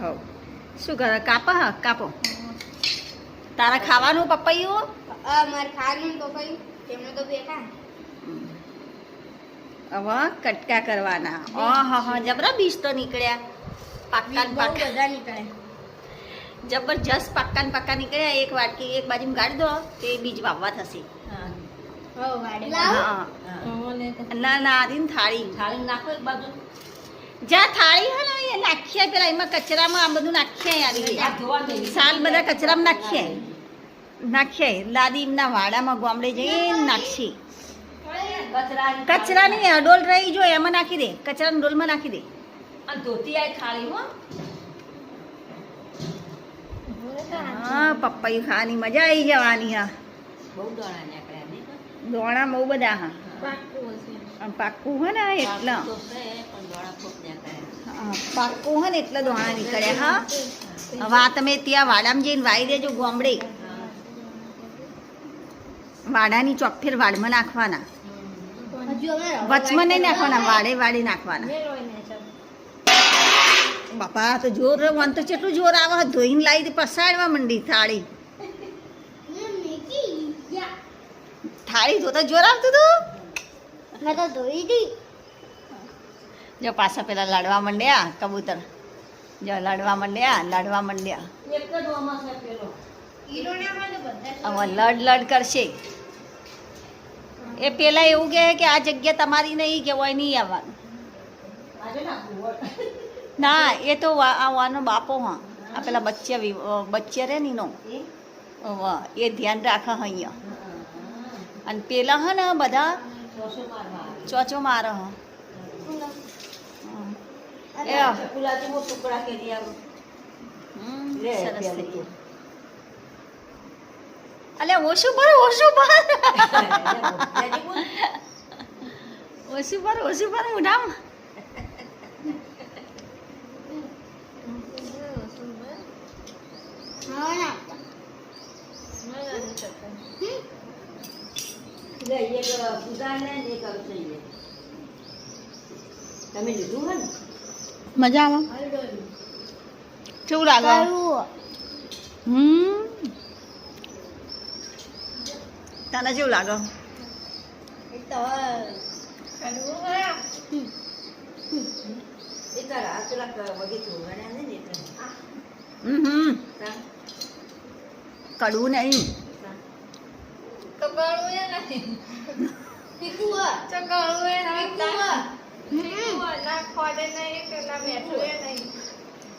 હવ શું કરે? કાપો હા કાપો. તારા ખાવાનું પપૈયું? મારે ખાવાનું તો કઈ તો બેઠા હવે કટકા કરવાના. ઓ હા હા જબરા બીજ તો નીકળ્યા. પાક્કા પાક્કા. બધા નીકળે જબરજસ્ત પાક્કા ને પાક્કા નીકળ્યા. એક વાટકી એક બાજુ ગાડી દો તે બીજ વાવવા થશે. ના ના આદિન થાળી. થાળી નાખો એક બાજુ. જ્યાં થાળી નાખીએ પેલા એમાં કચરામાં આ બધું નાખીએ આવી સાલ બધા કચરામાં નાખીએ નાખીએ લાદી એમના વાડામાં ગામડે જઈને નાખશે કચરા નહીં ડોલ રહી જો એમાં નાખી દે. કચરાની ડોલમાં નાખી દે. ધોતી હો. હા પપ્પાઈ ખાવાની મજા આવી જવાની હા. દોણા બહુ બધા હા. પાક્કું હે ને એટલે. હા, પાક્કું હોય ને એટલે દોણા નીકળ્યા હા. હવે તમે ત્યાં વાડામાં જઈને વાઈ દેજો ગોમડે. વાડાની ચોકફેર વાડમાં નાખવાના. વચમાં નહીં નાખવાના વાડે વાડે નાખવાના. બાપા તો જોર વન તો કેટલું જોર આવે. ધોઈને લાવી દે પસાડવા મંડી થાળી. થાળી જોતા જોર આવતું હતું? મેં તો ધોઈ દી. જો પાછા પેલા લાડવા માંડ્યા કબૂતર. જો લાડવા માંડ્યા લાડવા મંડ્યા. હવે લડ લડ કરશે. એ પેલા એવું કહે કે આ જગ્યા તમારી નહીં કે હોય નહીં આવવાનું. ના એ તો વા- આ વાનો બાપો હા. આ પેલા બચ્ચા બચ્ચે રે નીનો. એ ધ્યાન રાખે હે અહીંયા. અને પેલા હા ને બધા ચોચો મારે. હા. અલે ઓછું ભર ઓછું ભર. ઓછું ભર ઓછું ભર હા ના તમે લીધું હોય ને? મજા આવે કેવું લાગે? હમ. તને કેવું લાગે? એ તારા એ નહીં. ક- વગે ચોરવાના એ એટલે હમ હમ. તા- કડવું નહીં પીકું હા પીકું હા